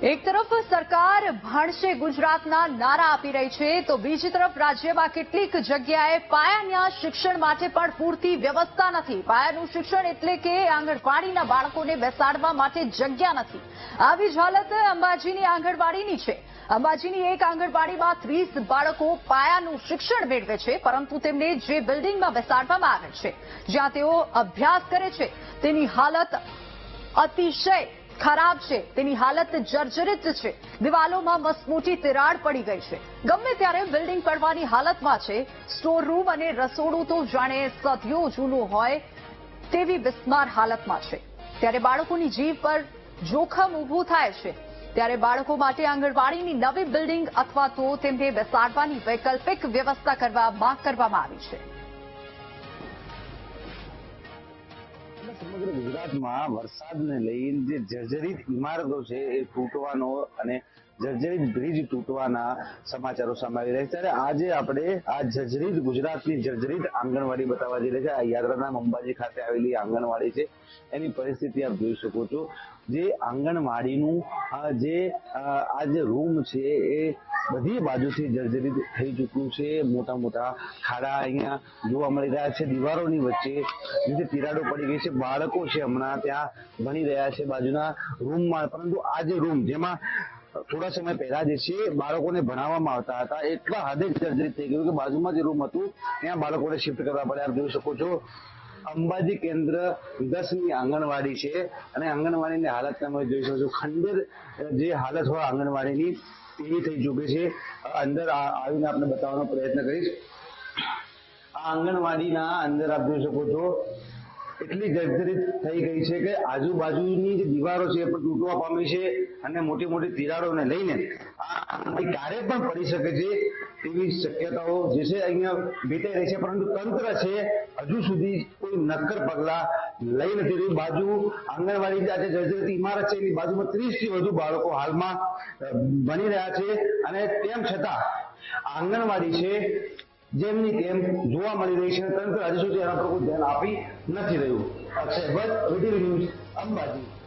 એક તરફ સરકાર ભણશે ગુજરાતના નારા આપી રહી છે, તો બીજી તરફ રાજ્યમાં કેટલીક જગ્યાએ પાયાના શિક્ષણ માટે પણ પૂરતી વ્યવસ્થા નથી. પાયાનું શિક્ષણ એટલે કે આંગણવાડીના બાળકોને બેસાડવા માટે જગ્યા નથી. આવી જ હાલત અંબાજીની આંગણવાડીની છે. અંબાજીની એક આંગણવાડીમાં ત્રીસ બાળકો પાયાનું શિક્ષણ મેળવે છે, પરંતુ તેમને જે બિલ્ડિંગમાં બેસાડવામાં આવે છે, જ્યાં તેઓ અભ્યાસ કરે છે, તેની હાલત અતિશય ખરાબ છે. તેની હાલત જર્જરિત છે. દિવાલોમાં મસમોટી તિરાડ પડી ગઈ છે. ગમે ત્યારે બિલ્ડિંગ પડવાની હાલતમાં છે સ્ટોર રૂમ અને રસોડું તો જાણે સદીઓ જૂનું હોય તેવી બિસ્માર હાલતમાં છે. ત્યારે બાળકોની જીવ પર જોખમ ઊભું થાય છે. ત્યારે બાળકો માટે આંગણવાડીની નવી બિલ્ડિંગ અથવા તો તેમને બેસાડવાની વૈકલ્પિક વ્યવસ્થા કરવા માંગ કરવામાં આવી છે. સમગ્ર ગુજરાતમાં વરસાદને લઈને જે જર્જરિત ઇમારતો છે એ તૂટવાનો અને જર્જરિત બ્રિજ તૂટવાના સમાચારો સામે રહ્યા છે. ત્યારે આજે આપણે આ જર્જરિત ગુજરાતની જર્જરિત આંગણવાડી બતાવવા જઈ રહ્યા છે. આ યાત્રાના અંબાજી ખાતે આવેલી આંગણવાડી છે. એની પરિસ્થિતિ આપ જોઈ શકો છો. જે આંગણવાડીનું જે આ જે રૂમ છે એ બધી બાજુથી જર્જરિત થઈ ચૂક્યું છે. મોટા મોટા ખાડા અહીંયા જોવા મળી રહ્યા છે. દીવારોની વચ્ચે જે તિરાડો પડી ગઈ છે, બાળકો છે હમણાં ત્યાં ભણી રહ્યા છે બાજુના રૂમમાં પરંતુ આ જે રૂમ જેમાં થોડા સમય પહેલા જે છે, બાળકોને ભણાવવામાં આવતા હતા, એટલા હદે જર્જરિત થઈ ગયું કે બાજુમાં જે રૂમ હતું, ત્યાં બાળકોને શિફ્ટ કરવા પડે. આપ જોઈ શકો છો, અંબાજી કેન્દ્ર દસની આંગણવાડી છે. અને આંગણવાડીની હાલત તમે જોઈ શકો છો. ખંડેર જે હાલત હોય આંગણવાડીની એવી થઈ ચૂકી છે. અંદર આવીને આપણે બતાવવાનો પ્રયત્ન કરીશ. આ આંગણવાડીના અંદર આપ જોઈ શકો છો. એટલી જર્જરિત થઈ ગઈ છે કે આજુબાજુની જે દીવારો છે એ પણ તૂટવા પામી છે અને મોટી મોટી તિરાડોને લઈને ક્યારે પણ પડી શકે છે તેવી શક્યતાઓ જે છે અહીંયા વીતાઈ રહી છે. પરંતુ તંત્ર છે, હજુ સુધી કોઈ નક્કર પગલા લઈ નથી રહ્યું. બાજુ આંગણવાડી આજે જર્જરિત ઇમારત છે, એની બાજુમાં ત્રીસથી વધુ બાળકો હાલમાં ભણી રહ્યા છે. અને તેમ છતાં આંગણવાડી છે જેમની તેમ જોવા મળી રહી છે, તંત્ર હજુ સુધી એના પર કોઈ ધ્યાન આપી નથી રહ્યું. અક્ષય ભટ્ટ ન્યૂઝ અંબાજી.